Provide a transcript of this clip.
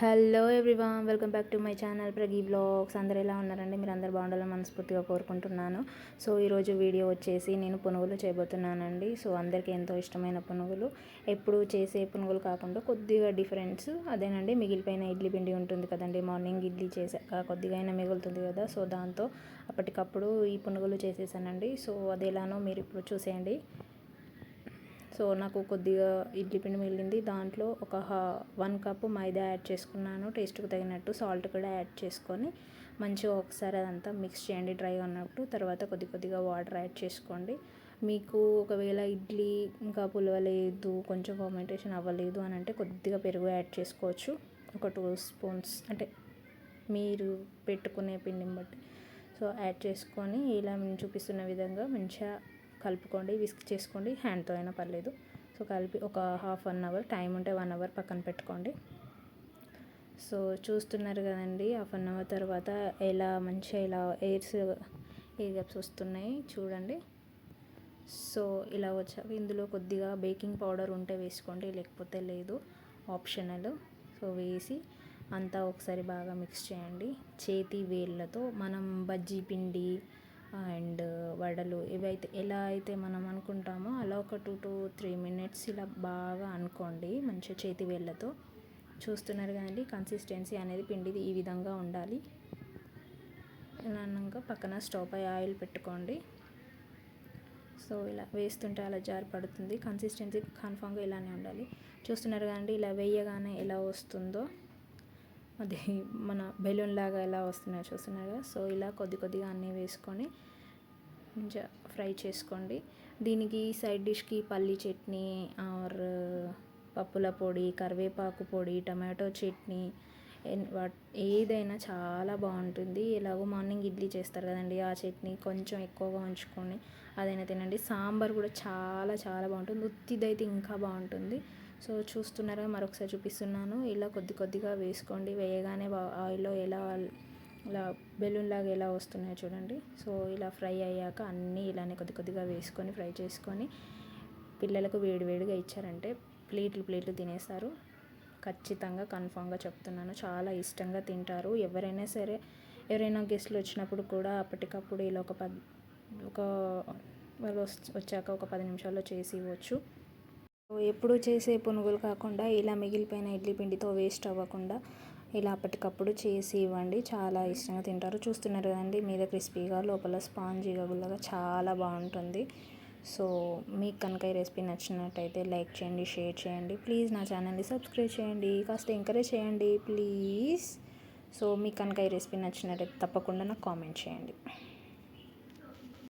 Hello everyone welcome back to my channel Pragi vlogs. అందరు ఎలా ఉన్నారండి? మీరు అందరు బాగుండాలని మనస్ఫూర్తిగా కోరుకుంటున్నాను. సో ఈరోజు వీడియో వచ్చేసి నేను పునుగులు చేయబోతున్నానండి. సో అందరికీ ఎంతో ఇష్టమైన పునుగులు. ఎప్పుడు చేసే పునుగులు కాకుండా కొద్దిగా డిఫరెన్స్ అదేనండి మిగిలిపోయిన ఇడ్లీ పిండి ఉంటుంది కదండి మార్నింగ్ ఇడ్లీ చేసాక కొద్దిగా అయినా మిగులుతుంది కదా. సో దాంతో అప్పటికప్పుడు ఈ పునుగులు చేసేసానండి. సో అది ఎలానో మీరు ఇప్పుడు చూసేయండి. సో నాకు కొద్దిగా ఇడ్లీ పిండి మిగిలింది. దాంట్లో ఒక వన్ కప్ మైదా యాడ్ చేసుకున్నాను. టేస్ట్కి తగినట్టు సాల్ట్ కూడా యాడ్ చేసుకొని మంచిగా ఒకసారి అదంతా మిక్స్ చేయండి డ్రై ఉన్నట్టు తర్వాత కొద్ది కొద్దిగా వాటర్ యాడ్ చేసుకోండి. మీకు ఒకవేళ ఇడ్లీ ఇంకా పులవలేదు కొంచెం ఫర్మెంటేషన్ అవ్వలేదు అని అంటే కొద్దిగా పెరుగు యాడ్ చేసుకోవచ్చు. ఒక టూ స్పూన్స్ అంటే మీరు పెట్టుకునే పిండిని బట్టి. సో యాడ్ చేసుకొని ఇలా నేను చూపిస్తున్న విధంగా మంచిగా కలుపుకోండి విస్క్ చేసుకోండి హ్యాండ్తో అయినా పర్లేదు. సో కలిపి ఒక హాఫ్ వన్ అవర్ టైం ఉంటే వన్ అవర్ పక్కన పెట్టుకోండి. సో చూస్తున్నారు కదండి హాఫ్ అన్ అవర్ తర్వాత ఎలా మంచిగా ఇలా ఎయిర్స్ ఎయిర్ గ్యాప్స్ వస్తున్నాయి చూడండి. సో ఇలా వచ్చాక ఇందులో కొద్దిగా బేకింగ్ పౌడర్ ఉంటే వేసుకోండి లేకపోతే లేదు ఆప్షనల్. సో వేసి అంతా ఒకసారి బాగా మిక్స్ చేయండి. చేతి వేళ్ళతో మనం బజ్జీ పిండి అండ్ వడలు ఇవైతే ఎలా అయితే మనం అనుకుంటామో అలా ఒక టూ టు త్రీ మినిట్స్ ఇలా బాగా అనుకోండి మంచిగా చేతి వేళ్ళతో. చూస్తున్నారు కదండి కన్సిస్టెన్సీ అనేది పిండిది ఈ విధంగా ఉండాలి. ఇలా అన్నాక పక్కన స్టవ్ పై ఆయిల్ పెట్టుకోండి. సో ఇలా వేస్తుంటే అలా జారి పడుతుంది. కన్సిస్టెన్సీ కన్ఫామ్గా ఇలానే ఉండాలి. చూస్తున్నారు కదండి ఇలా వేయగానే ఎలా వస్తుందో. అది మన బెలూన్ లాగా ఎలా వస్తున్నాయో చూస్తున్నారు కదా. సో ఇలా కొద్ది కొద్దిగా అన్నీ వేసుకొని మంచిగా ఫ్రై చేసుకోండి. దీనికి సైడ్ డిష్కి పల్లి చట్నీ ఆర్ పప్పుల పొడి కరివేపాకు పొడి టమాటో చట్నీ ఏదైనా చాలా బాగుంటుంది. ఎలాగో మార్నింగ్ ఇడ్లీ చేస్తారు కదండి ఆ చట్నీ కొంచెం ఎక్కువగా ఉంచుకొని అదైనా తినండి. సాంబార్ కూడా చాలా చాలా బాగుంటుంది. ఉత్తిదైతే ఇంకా బాగుంటుంది. సో చూస్తున్నారా? మరొకసారి చూపిస్తున్నాను. ఇలా కొద్ది కొద్దిగా వేసుకోండి. వేయగానే ఆయిల్లో ఎలా ఇలా బెలూన్ లాగా ఎలా వస్తున్నాయో చూడండి. సో ఇలా ఫ్రై అయ్యాక అన్నీ ఇలానే కొద్ది కొద్దిగా వేసుకొని ఫ్రై చేసుకొని పిల్లలకు వేడివేడిగా ఇచ్చారంటే ప్లేట్లు ప్లేట్లు తినేస్తారు. ఖచ్చితంగా కన్ఫామ్గా చెప్తున్నాను. చాలా ఇష్టంగా తింటారు. ఎవరైనా సరే ఎవరైనా గెస్ట్లు వచ్చినప్పుడు కూడా అప్పటికప్పుడు ఇలా ఒక పది ఒక వాళ్ళు వచ్చాక ఒక పది నిమిషాల్లో చేసి ఇవ్వచ్చు. ఎప్పుడు చేసే పునుగులు కాకుండా ఇలా మిగిలిపోయిన ఇడ్లీ పిండితో వేస్ట్ అవ్వకుండా ఇలా అప్పటికప్పుడు చేసి ఇవ్వండి. చాలా ఇష్టంగా తింటారు. చూస్తున్నారు కదండి మీద క్రిస్పీగా లోపల స్పాంజీగా గుల్లగా చాలా బాగుంటుంది. సో మీకు కనుక ఈ రెసిపీ నచ్చినట్టయితే లైక్ చేయండి షేర్ చేయండి. ప్లీజ్ నా ఛానల్ని సబ్స్క్రైబ్ చేయండి. కాస్త ఎంకరేజ్ చేయండి ప్లీజ్. సో మీకు కనుక ఈ రెసిపీ నచ్చినట్టయితే తప్పకుండా నాకు కామెంట్ చేయండి.